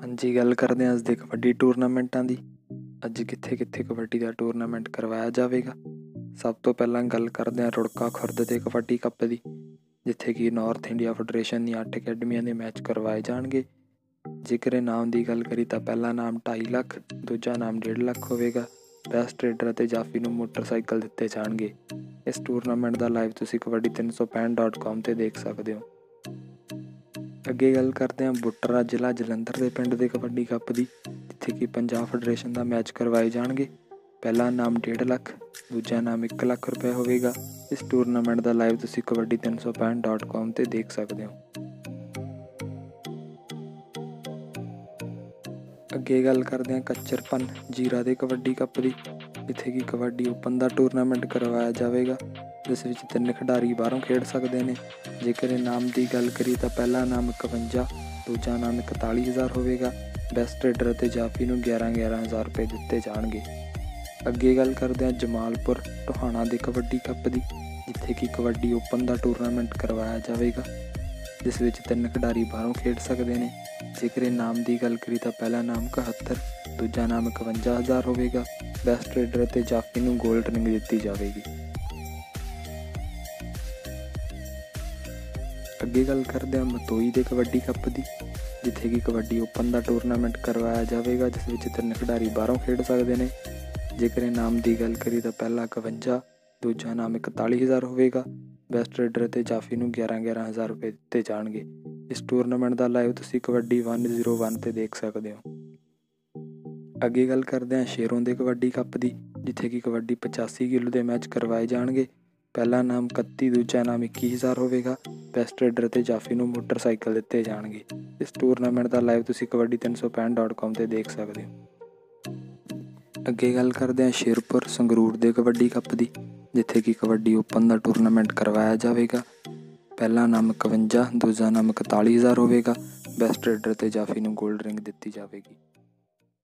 ਹਾਂਜੀ, ਗੱਲ ਕਰਦੇ ਹਾਂ ਅੱਜ ਦੇ ਕਬੱਡੀ ਟੂਰਨਾਮੈਂਟਾਂ ਦੀ। ਅੱਜ ਕਿੱਥੇ ਕਿੱਥੇ ਕਬੱਡੀ ਦਾ ਟੂਰਨਾਮੈਂਟ ਕਰਵਾਇਆ ਜਾਵੇਗਾ? ਸਭ ਤੋਂ ਪਹਿਲਾਂ ਗੱਲ ਕਰਦੇ ਹਾਂ ਰੁੜਕਾ ਖੁਰਦ ਦੇ ਕਬੱਡੀ ਕੱਪ ਦੀ, ਜਿੱਥੇ ਕਿ ਨਾਰਥ ਇੰਡੀਆ ਫੈਡਰੇਸ਼ਨ ਦੀਆਂ 8 ਅਕੈਡਮੀਆਂ ਦੇ ਮੈਚ ਕਰਵਾਏ ਜਾਣਗੇ। ਜੇਕਰ ਇਨਾਮ ਦੀ ਗੱਲ ਕਰੀ ਤਾਂ ਪਹਿਲਾ ਨਾਮ 2.5 ਲੱਖ, ਦੂਜਾ ਨਾਮ 1.5 ਲੱਖ ਹੋਵੇਗਾ। ਬੈਸਟ ਟ੍ਰੇਡਰ ਅਤੇ ਜਾਫੀ ਨੂੰ ਮੋਟਰਸਾਈਕਲ ਦਿੱਤੇ ਜਾਣਗੇ। ਇਸ ਟੂਰਨਾਮੈਂਟ ਦਾ ਲਾਈਵ ਤੁਸੀਂ ਕਬੱਡੀ365.com ਤੇ ਦੇਖ ਸਕਦੇ ਹੋ। ਅੱਗੇ ਗੱਲ ਕਰਦੇ ਹਾਂ ਬੁੱਟਰਾ ਜ਼ਿਲ੍ਹਾ ਜਲੰਧਰ ਦੇ ਪਿੰਡ ਦੇ ਕਬੱਡੀ ਕੱਪ ਦੀ, ਜਿੱਥੇ ਕਿ ਪੰਜਾਬ ਫੈਡਰੇਸ਼ਨ ਦਾ ਮੈਚ ਕਰਵਾਏ ਜਾਣਗੇ। ਪਹਿਲਾ ਨਾਮ 1.5 ਲੱਖ, ਦੂਜਾ ਨਾਮ 1 ਲੱਖ ਰੁਪਏ ਹੋਵੇਗਾ। ਇਸ ਟੂਰਨਾਮੈਂਟ ਦਾ ਲਾਈਵ ਤੁਸੀਂ ਕਬੱਡੀ365.com ਤੇ ਦੇਖ ਸਕਦੇ ਹੋ। ਅੱਗੇ ਗੱਲ ਕਰਦੇ ਹਾਂ ਕੱਚਰਪਨ ਜੀਰਾ ਦੇ ਕਬੱਡੀ ਕੱਪ ਦੀ, ਜਿੱਥੇ ਕਿ ਕਬੱਡੀ ਓਪਨ ਦਾ ਟੂਰਨਾਮੈਂਟ ਕਰਵਾਇਆ ਜਾਵੇਗਾ। ਜਿਸ ਵਿੱਚ ਤਿੰਨ ਖਿਡਾਰੀ ਬਾਹਰੋਂ ਖੇਡ ਸਕਦੇ ਨੇ। ਜੇਕਰ ਇਨਾਮ ਦੀ ਗੱਲ ਕਰੀ ਤਾਂ ਪਹਿਲਾ ਇਨਾਮ 51 ਦੂਜਾ ਨਾਮ 41000 ਹੋਵੇਗਾ। ਬੈਸਟ ਰੇਡਰ ਅਤੇ ਜਾਫੀ ਨੂੰ 11 11000 ਰੁਪਏ ਦਿੱਤੇ ਜਾਣਗੇ। ਅੱਗੇ ਗੱਲ ਕਰਦੇ ਹਾਂ ਜਮਾਲਪੁਰ ਟੋਹਾਣਾ ਦੇ ਕਬੱਡੀ ਕੱਪ ਦੀ, ਜਿੱਥੇ ਕਿ ਕਬੱਡੀ ਓਪਨ ਦਾ ਟੂਰਨਾਮੈਂਟ ਕਰਵਾਇਆ ਜਾਵੇਗਾ। ਜਿਸ ਵਿੱਚ ਤਿੰਨ ਖਿਡਾਰੀ ਬਾਹਰੋਂ ਖੇਡ ਸਕਦੇ ਨੇ। ਜੇਕਰ ਇਨਾਮ ਦੀ ਗੱਲ ਕਰੀ ਤਾਂ ਪਹਿਲਾ ਨਾਮ 71 ਦੂਜਾ ਨਾਮ 51000 ਹੋਵੇਗਾ। ਬੈਸਟ ਰੇਡਰ ਅਤੇ ਜਾਫੀ ਨੂੰ 골ਡ ਰਿੰਗ ਦਿੱਤੀ ਜਾਵੇਗੀ। ਅੱਗੇ ਗੱਲ ਕਰਦੇ ਹਾਂ ਮਤੋਈ ਦੇ ਕਬੱਡੀ ਕੱਪ ਦੀ, ਜਿੱਥੇ ਕਿ ਕਬੱਡੀ ਓਪਨ ਦਾ ਟੂਰਨਾਮੈਂਟ ਕਰਵਾਇਆ ਜਾਵੇਗਾ, ਜਿਸ ਵਿੱਚ ਤਿੰਨ ਖਿਡਾਰੀ ਬਾਹਰੋਂ ਖੇਡ ਸਕਦੇ ਨੇ। ਜੇਕਰ ਇਨਾਮ ਦੀ ਗੱਲ ਕਰੀ ਤਾਂ ਪਹਿਲਾ 51 ਦੂਜਾ ਨਾਮ 41000 ਹੋਵੇਗਾ। ਬੈਸਟ ਟ੍ਰੇਡਰ ਅਤੇ ਜਾਫੀ ਨੂੰ 11 11000 ਰੁਪਏ ਦਿੱਤੇ ਜਾਣਗੇ। ਇਸ ਟੂਰਨਾਮੈਂਟ ਦਾ ਲਾਈਵ ਤੁਸੀਂ ਕਬੱਡੀ 101 ਤੇ ਦੇਖ ਸਕਦੇ ਹੋ। ਅੱਗੇ ਗੱਲ ਕਰਦੇ ਹਾਂ ਸ਼ੇਰੋਂ ਦੇ ਕਬੱਡੀ ਕੱਪ ਦੀ, ਜਿੱਥੇ ਕਿ ਕਬੱਡੀ 85 ਕਿਲੋ ਦੇ ਮੈਚ ਕਰਵਾਏ ਜਾਣਗੇ। ਪਹਿਲਾ ਨਾਮ 31 ਦੂਜਾ ਨਾਮ 21000 ਹੋਵੇਗਾ। ਬੈਸਟ ਟ੍ਰੇਡਰ ਤੇ ਜਾਫੀ ਨੂੰ ਮੋਟਰਸਾਈਕਲ ਦਿੱਤੇ ਜਾਣਗੇ। ਇਸ ਟੂਰਨਾਮੈਂਟ ਦਾ ਲਾਈਵ ਤੁਸੀਂ ਕਬੱਡੀ365.com ਤੇ ਦੇਖ ਸਕਦੇ ਹੋ। ਅੱਗੇ ਗੱਲ ਕਰਦੇ ਹਾਂ ਸ਼ੇਰਪੁਰ ਸੰਗਰੂਰ ਦੇ ਕਬੱਡੀ ਕੱਪ ਦੀ, ਜਿੱਥੇ ਕਿ ਕਬੱਡੀ ਓਪਨ ਦਾ ਟੂਰਨਾਮੈਂਟ ਕਰਵਾਇਆ ਜਾਵੇਗਾ। ਪਹਿਲਾ ਨਾਮ 51 ਦੂਜਾ ਨਾਮ 41000 ਹੋਵੇਗਾ। ਬੈਸਟ ਟ੍ਰੇਡਰ ਤੇ ਜਾਫੀ ਨੂੰ 골ਡ ਰਿੰਗ ਦਿੱਤੀ ਜਾਵੇਗੀ।